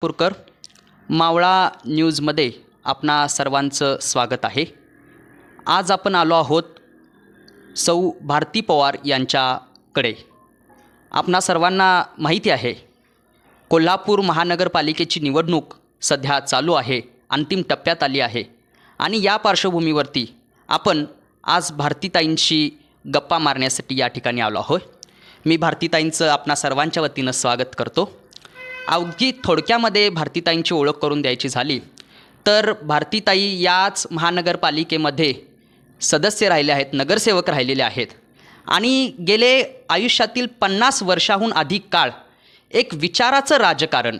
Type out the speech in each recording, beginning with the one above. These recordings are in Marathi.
पुरकर मावळा न्यूजमध्ये आपणा सर्वांचं स्वागत आहे. आज आपण आलो आहोत सौ भारती पवार यांच्याकडे. आपणा सर्वांना माहिती आहे कोल्हापूर महानगरपालिकेची निवडणूक सध्या चालू आहे अंतिम टप्प्यात आली आहे. आणि या पार्श्वभूमीवरती आपण आज भारतीताईंशी गप्पा मारण्यासाठी या ठिकाणी आलो आहोत. मी भारतीताईंचं आपणा सर्वांच्या वतीनं स्वागत करतो. अवघी थोडक्यामध्ये भारतीताईंची ओळख करून द्यायची झाली तर भारतीताई याच महानगरपालिकेमध्ये सदस्य राहिले आहेत नगरसेवक राहिलेले आहेत. आणि गेले आयुष्यातील पन्नास वर्षाहून अधिक काळ एक विचाराचं राजकारण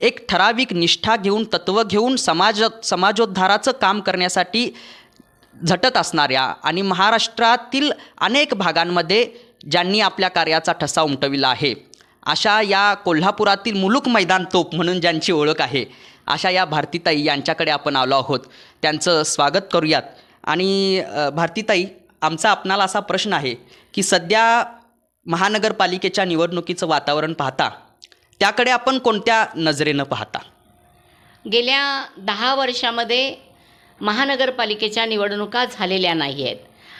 एक ठराविक निष्ठा घेऊन तत्त्व घेऊन समाज समाजोद्धाराचं काम करण्यासाठी झटत असणाऱ्या आणि महाराष्ट्रातील अनेक भागांमध्ये ज्यांनी आपल्या कार्याचा ठसा उमटविला आहे. अशा या कोल्हापुरातील मुलुक मैदान तोप म्हणून ज्यांची ओळख आहे अशा या भारतीताई यांच्याकडे आपण आलो आहोत. त्यांचं स्वागत करूयात. आणि भारतीताई आमचा आपणाला असा प्रश्न आहे की सध्या महानगरपालिकेच्या निवडणुकीचं वातावरण पाहता त्याकडे आपण कोणत्या नजरेनं पाहता? गेल्या दहा वर्षामध्ये महानगरपालिकेच्या निवडणुका झालेल्या नाही आहेत.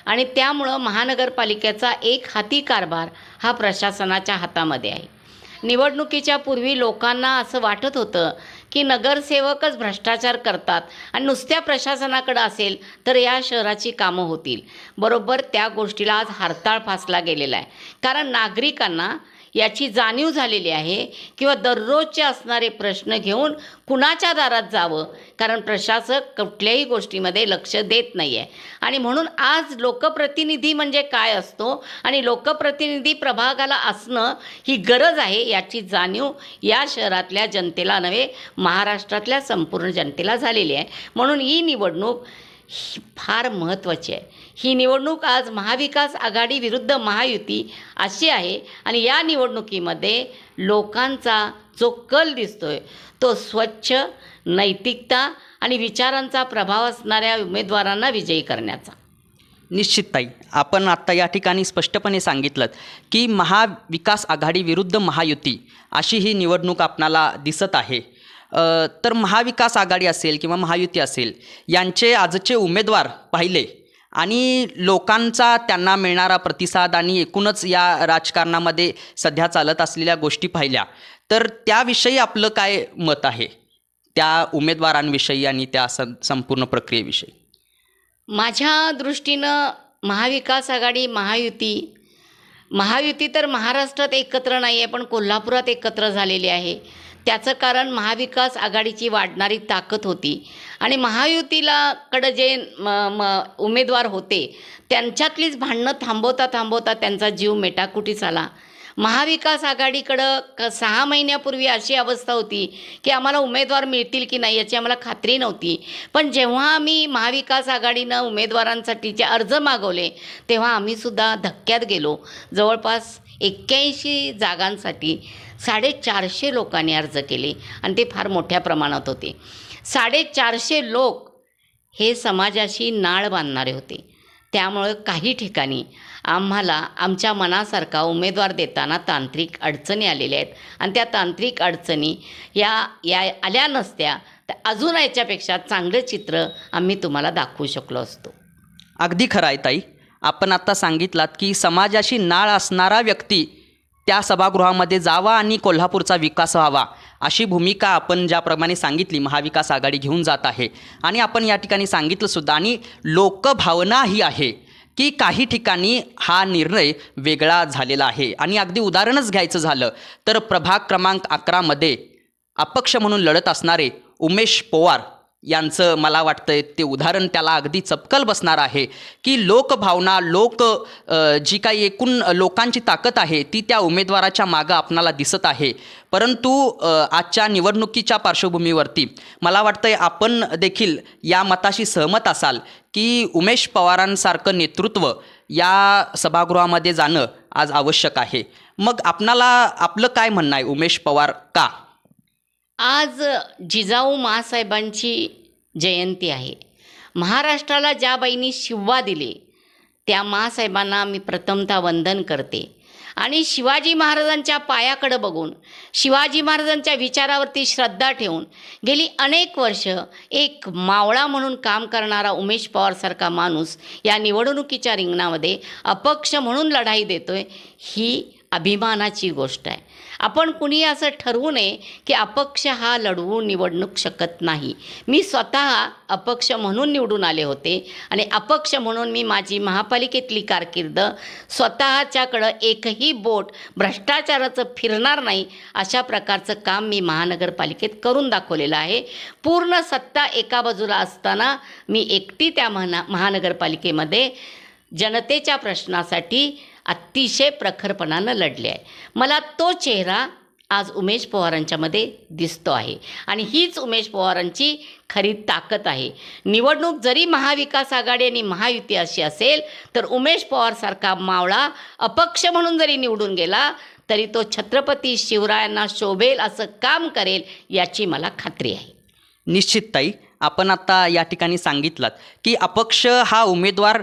आणि त्यामुळं महानगरपालिकेचा एक हाती कारभार हा प्रशासनाच्या हातामध्ये आहे. निवडणुकीच्या पूर्वी लोकांना असं वाटत होतं की नगरसेवकच भ्रष्टाचार करतात आणि नुसत्या प्रशासनाकडं असेल तर या शहराची कामं होतील. बरोबर त्या गोष्टीला आज हरताळ फासला गेलेला आहे. कारण नागरिकांना याची जाणीव झालेली आहे किंवा दररोजचे असणारे प्रश्न घेऊन कुणाच्या दारात जावं? कारण प्रशासक कुठल्याही गोष्टीमध्ये लक्ष देत नाही आहे आणि म्हणून आज लोकप्रतिनिधी म्हणजे काय असतो? आणि लोकप्रतिनिधी प्रभागाला असणं ही गरज आहे याची जाणीव या शहरातल्या जनतेला नव्हे महाराष्ट्रातल्या संपूर्ण जनतेला झालेली आहे. म्हणून ही निवडणूक ही फार महत्त्वाची आहे. ही निवडणूक आज महाविकास आघाडी विरुद्ध महायुती अशी आहे आणि या निवडणुकीमध्ये लोकांचा जो कल दिसतोय तो स्वच्छ नैतिकता आणि विचारांचा प्रभाव असणाऱ्या उमेदवारांना विजयी करण्याचा. निश्चित ताई आपण आत्ता या ठिकाणी स्पष्टपणे सांगितलं की महाविकास आघाडी विरुद्ध महायुती अशी ही निवडणूक आपणाला दिसत आहे. तर महाविकास आघाडी असेल किंवा महायुती असेल यांचे आजचे उमेदवार पाहिले आणि लोकांचा त्यांना मिळणारा प्रतिसाद आणि एकूणच या राजकारणामध्ये सध्या चालत असलेल्या गोष्टी पाहिल्या. तर त्याविषयी आपलं काय मत आहे? त्या उमेदवारांविषयी आणि त्या सं संपूर्ण प्रक्रियेविषयी. माझ्या दृष्टीनं महाविकास आघाडी महायुती महायुती तर महाराष्ट्रात एकत्र नाही आहे पण कोल्हापुरात एकत्र झालेली आहे. त्याचं कारण महाविकास आघाडीची वाढणारी ताकद होती. आणि महायुतीला कडं जे म म उमेदवार होते त्यांच्यातलीच भांडणं थांबवता थांबवता त्यांचा जीव मेटाकुटीस आला. महाविकास आघाडीकडं क सहा महिन्यापूर्वी अशी अवस्था होती की आम्हाला उमेदवार मिळतील की नाही याची आम्हाला खात्री नव्हती. पण जेव्हा आम्ही महाविकास आघाडीनं उमेदवारांसाठीचे अर्ज मागवले तेव्हा आम्हीसुद्धा धक्क्यात गेलो. जवळपास एक्क्याऐंशी जागांसाठी. साडेचारशे लोकांनी अर्ज केले आणि ते फार मोठ्या प्रमाणात होते. साडेचारशे लोक हे समाजाशी नाळ बांधणारे होते. त्यामुळं काही ठिकाणी आम्हाला आमच्या मनासारखा उमेदवार देताना तांत्रिक अडचणी आलेल्या आहेत. आणि त्या तांत्रिक अडचणी या या आल्या नसत्या तर अजून याच्यापेक्षा चांगलं चित्र आम्ही तुम्हाला दाखवू शकलो असतो. अगदी खरं आहे ताई. आपण आत्ता सांगितलात की समाजाशी नाळ असणारा व्यक्ती त्या सभागृहामध्ये जावा आणि कोल्हापूरचा विकास व्हावा. अशी भूमिका आपण ज्याप्रमाणे सांगितली महाविकास आघाडी घेऊन जात आहे. आणि आपण या ठिकाणी सांगितलंसुद्धा आणि लोकभावना ही आहे की काही ठिकाणी हा निर्णय वेगळा झालेला आहे. आणि अगदी उदाहरणच घ्यायचं झालं तर प्रभाग क्रमांक अकरामध्ये अपक्ष म्हणून लढत असणारे उमेश पवार यांचं मला वाटतं ते उदाहरण त्याला अगदी चपकल बसणार आहे की लोकभावना लोक जी काही एकूण लोकांची ताकद आहे ती त्या उमेदवाराच्या मागं आपणाला दिसत आहे. परंतु आजच्या निवडणुकीच्या पार्श्वभूमीवरती मला वाटतंय आपण देखील या मताशी सहमत असाल की उमेश पवारांसारखं नेतृत्व या सभागृहामध्ये जाणं आज आवश्यक आहे. मग आपणाला आपलं काय म्हणणं आहे उमेश पवार का? आज जिजाऊ महासाहेबांची जयंती आहे. महाराष्ट्राला ज्या बाईंनी शिव्वा दिले त्या महासाहेबांना मी प्रथमतः वंदन करते. आणि शिवाजी महाराजांच्या पायाकडं बघून शिवाजी महाराजांच्या विचारावरती श्रद्धा ठेवून गेली अनेक वर्ष एक मावळा म्हणून काम करणारा उमेश पवारसारखा माणूस या निवडणुकीच्या रिंगणामध्ये अपक्ष म्हणून लढाई देतोय ही अभिमानाची गोष्ट आहे. आपण कुणी असं ठरवू नये की अपक्ष हा लढवून निवडणूक शकत नाही. मी स्वतः अपक्ष म्हणून निवडून आले होते आणि अपक्ष म्हणून मी माझी महापालिकेतली कारकीर्द स्वतःच्याकडं एकही बोट भ्रष्टाचाराचं फिरणार नाही अशा प्रकारचं काम मी महानगरपालिकेत करून दाखवलेलं आहे. पूर्ण सत्ता एका बाजूला असताना मी एकटी त्या महा महानगरपालिकेमध्ये जनतेच्या प्रश्नासाठी अतिशय प्रखरपणानं लढले आहे. मला तो चेहरा आज उमेश पवारांच्यामध्ये दिसतो आहे. आणि हीच उमेश पवारांची खरी ताकद आहे. निवडणूक जरी महाविकास आघाडी आणि महायुती अशी असेल तर उमेश पवारसारखा मावळा अपक्ष म्हणून जरी निवडून गेला तरी तो छत्रपती शिवरायांना शोभेल असं काम करेल याची मला खात्री आहे. निश्चित ताई आपण आता या ठिकाणी सांगितलात की अपक्ष हा उमेदवार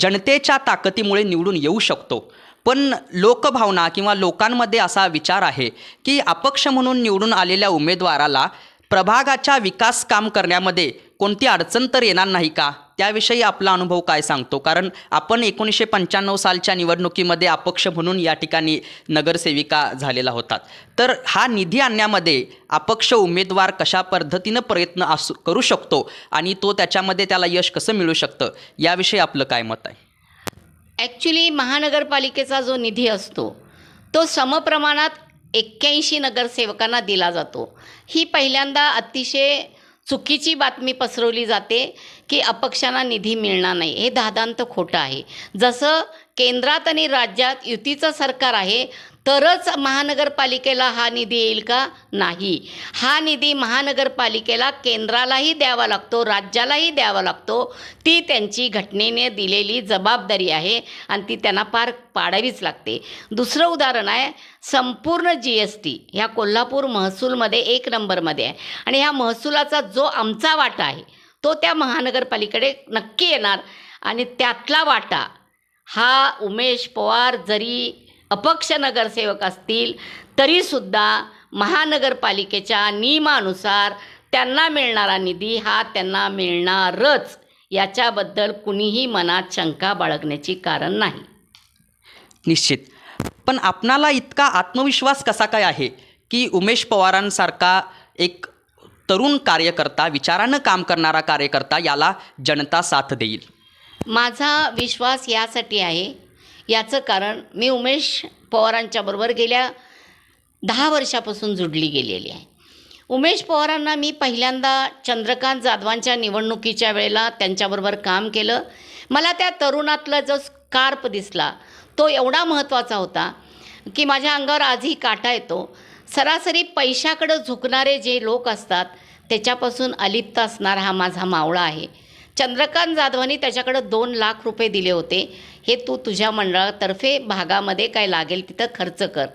जनतेच्या ताकदीमुळे निवडून येऊ शकतो. पण लोकभावना किंवा लोकांमध्ये असा विचार आहे की अपक्ष म्हणून निवडून आलेल्या उमेदवाराला प्रभागाच्या विकास काम करण्यामध्ये कोणती अडचण तर येणार नाही का? त्याविषयी आपला अनुभव काय सांगतो? कारण आपण एकोणीसशे पंच्याण्णव सालच्या निवडणुकीमध्ये अपक्ष म्हणून या ठिकाणी नगरसेविका झालेला होतात. तर हा निधी आणण्यामध्ये अपक्ष उमेदवार कशा पद्धतीनं प्रयत्न असू करू शकतो आणि तो त्याच्यामध्ये त्याला यश कसं मिळू शकतं? याविषयी आपलं काय मत आहे? ॲक्च्युली महानगरपालिकेचा जो निधी असतो तो समप्रमाणात एक्क्याऐंशी नगरसेवकांना दिला जातो. ही पहिल्यांदा अतिशय चुकीची बातमी पसरवली जाते की अपक्षांना निधी मिळणार नाही. हे दादांत खोटं आहे. जसं केंद्रात आणि राज्यात युतीचं सरकार आहे तरच महानगरपालिकेला हा निधी येईल का? नाही. हा निधी महानगरपालिकेला केंद्रालाही द्यावा लागतो राज्यालाही द्यावा लागतो. ती त्यांची घटनेने दिलेली जबाबदारी आहे आणि ती त्यांना पार पाडावीच लागते. दुसरं उदाहरण आहे संपूर्ण जी एस टी ह्या कोल्हापूर महसूलमध्ये एक नंबरमध्ये आहे. आणि ह्या महसुलाचा जो आमचा वाटा आहे तो त्या महानगरपालिकेकडे नक्की येणार. आणि त्यातला वाटा हा उमेश पवार जरी अपक्ष नगरसेवक असतील तरीसुद्धा महानगरपालिकेच्या नियमानुसार त्यांना मिळणारा निधी हा त्यांना मिळणारच. याच्याबद्दल कुणीही मनात शंका बाळगण्याची कारण नाही. निश्चित. पण आपणाला इतका आत्मविश्वास कसा काय आहे की उमेश पवारांसारखा एक तरुण कार्यकर्ता विचारानं काम करणारा कार्यकर्ता याला जनता साथ देईल? माझा विश्वास यासाठी आहे याचं कारण मी उमेश पवारांच्याबरोबर गेल्या दहा वर्षापासून जुडली गेलेली आहे. उमेश पवारांना मी पहिल्यांदा चंद्रकांत जाधवांच्या निवडणुकीच्या वेळेला त्यांच्याबरोबर काम केलं. मला त्या तरुणातला जो स्कार्प दिसला तो एवढा महत्त्वाचा होता की माझ्या अंगावर आजही काटा येतो. सरासरी पैशाकडं झुकणारे जे लोक असतात त्याच्यापासून अलिप्त असणारा हा माझा मावळा आहे. चंद्रकांत जाधवांनी त्याच्याकडं दोन लाख रुपये दिले होते. हे तू तुझ्या मंडळातर्फे भागामध्ये काय लागेल तिथं खर्च कर.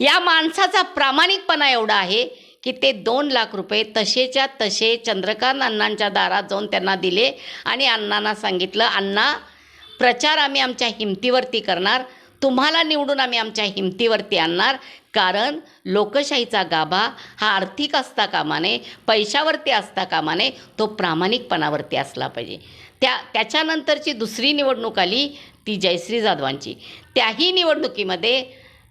या माणसाचा प्रामाणिकपणा एवढा आहे की ते दोन लाख रुपये तसेच्या तसे चंद्रकांत अण्णांच्या दारात जाऊन त्यांना दिले आणि अण्णांना सांगितलं अण्णा प्रचार आम्ही आमच्या हिमतीवरती करणार. तुम्हाला निवडून आम्ही आमच्या हिमतीवरती आणणार. कारण लोकशाहीचा गाभा हा आर्थिक असता कामाने पैशावरती असता कामाने तो प्रामाणिकपणावरती असला पाहिजे. त्या त्याच्यानंतरची दुसरी निवडणूक आली ती जयश्री जाधवांची. त्याही निवडणुकीमध्ये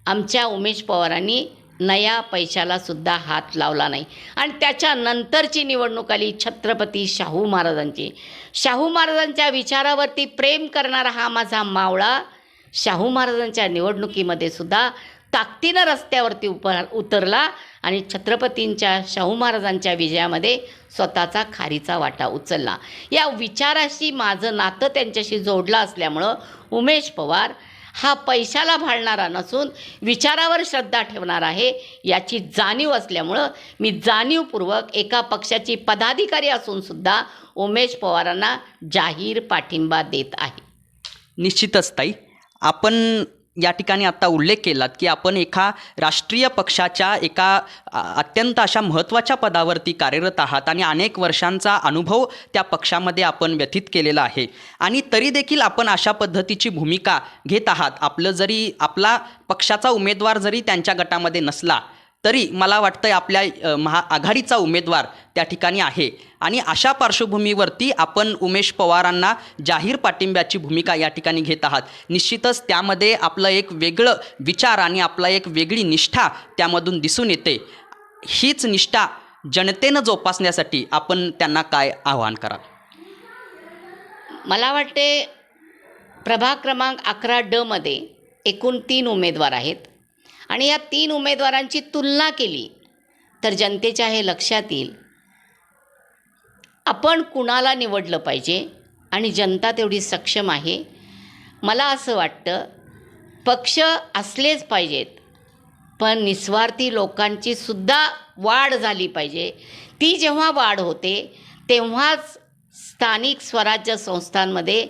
आमच्या उमेश पवारांनी नया पैशाला सुद्धा हात लावला नाही. आणि त्याच्यानंतरची निवडणूक आली छत्रपती शाहू महाराजांची. शाहू महाराजांच्या विचारावरती प्रेम करणारा हा माझा मावळा शाहू महाराजांच्या निवडणुकीमध्ये सुद्धा ताकदीनं रस्त्यावरती उप उतरला आणि छत्रपतींच्या शाहू महाराजांच्या विजयामध्ये स्वतःचा खारीचा वाटा उचलला. या विचाराशी माझं नातं त्यांच्याशी जोडलं असल्यामुळं उमेश पवार हा पैशाला भाळणारा नसून विचारावर श्रद्धा ठेवणार आहे याची जाणीव असल्यामुळं मी जाणीवपूर्वक एका पक्षाची पदाधिकारी असूनसुद्धा उमेश पवारांना जाहीर पाठिंबा देत आहे. निश्चितच ताई. आपण या ठिकाणी आत्ता उल्लेख केलात की आपण एका राष्ट्रीय पक्षाच्या एका अत्यंत अशा महत्त्वाच्या पदावरती कार्यरत आहात आणि अनेक वर्षांचा अनुभव त्या पक्षामध्ये आपण व्यथित केलेला आहे. आणि तरी देखील आपण अशा पद्धतीची भूमिका घेत आहात. आपलं जरी आपला पक्षाचा उमेदवार जरी त्यांच्या गटामध्ये नसला तरी मला वाटतं आपल्या महा आघाडीचा उमेदवार त्या ठिकाणी आहे. आणि अशा पार्श्वभूमीवरती आपण उमेश पवारांना जाहीर पाठिंब्याची भूमिका या ठिकाणी घेत आहात. निश्चितच त्यामध्ये आपलं एक वेगळं विचार आणि आपला एक वेगळी निष्ठा त्यामधून दिसून येते. हीच निष्ठा जनतेनं जोपासण्यासाठी आपण त्यांना काय आवाहन कराल? मला वाटते प्रभाग क्रमांक अकरा डमध्ये एकूण तीन उमेदवार आहेत. आणि या तीन उमेदवारांची तुलना केली तर जनतेच्या हे लक्षात येईल आपण कुणाला निवडलं पाहिजे आणि जनता तेवढी सक्षम आहे मला असं वाटतं पक्ष असलेच पाहिजेत पण निस्वार्थी लोकांची सुद्धा वाढ झाली पाहिजे. ती जेव्हा वाढ होते तेव्हाच स्थानिक स्वराज्य संस्थांमध्ये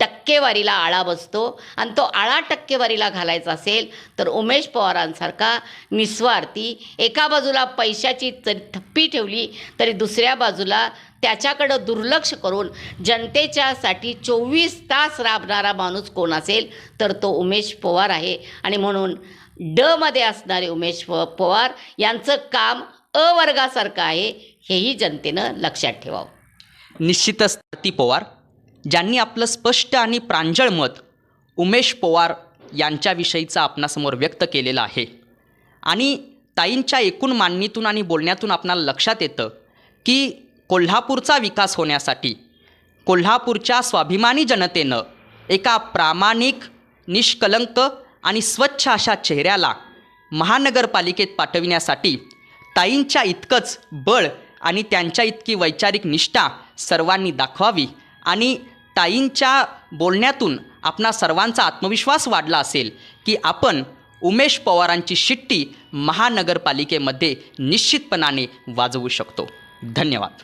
टक्केवारीला आळा बसतो आणि तो आळा टक्केवारीला घालायचा असेल तर उमेश पवारांसारखा निस्वार्थी एका बाजूला पैशाची जरी थप्पी ठेवली तरी दुसऱ्या बाजूला त्याच्याकडं दुर्लक्ष करून जनतेच्यासाठी चोवीस तास राबणारा माणूस कोण असेल तर तो उमेश पवार आहे. आणि म्हणून ड मध्ये असणारे उमेश प पवार यांचं काम अ वर्गासारखं आहे. हेही जनतेनं लक्षात ठेवावं. निश्चितच ती पवार ज्यांनी आपलं स्पष्ट आणि प्रांजळ मत उमेश पवार यांच्याविषयीचं आपणासमोर व्यक्त केलेलं आहे. आणि ताईंच्या एकूण मांडणीतून आणि बोलण्यातून आपणाला लक्षात येतं की कोल्हापूरचा विकास होण्यासाठी कोल्हापूरच्या स्वाभिमानी जनतेनं एका प्रामाणिक निष्कलंक आणि स्वच्छ अशा चेहऱ्याला महानगरपालिकेत पाठविण्यासाठी ताईंच्या इतकंच बळ आणि त्यांच्या इतकी वैचारिक निष्ठा सर्वांनी दाखवावी आणि ताईंच्या बोलण्यातून आपणा सर्वांचा आत्मविश्वास वाढला असेल की आपण उमेश पवारांची शिट्टी महानगरपालिकेमध्ये निश्चितपणाने वाजवू शकतो. धन्यवाद.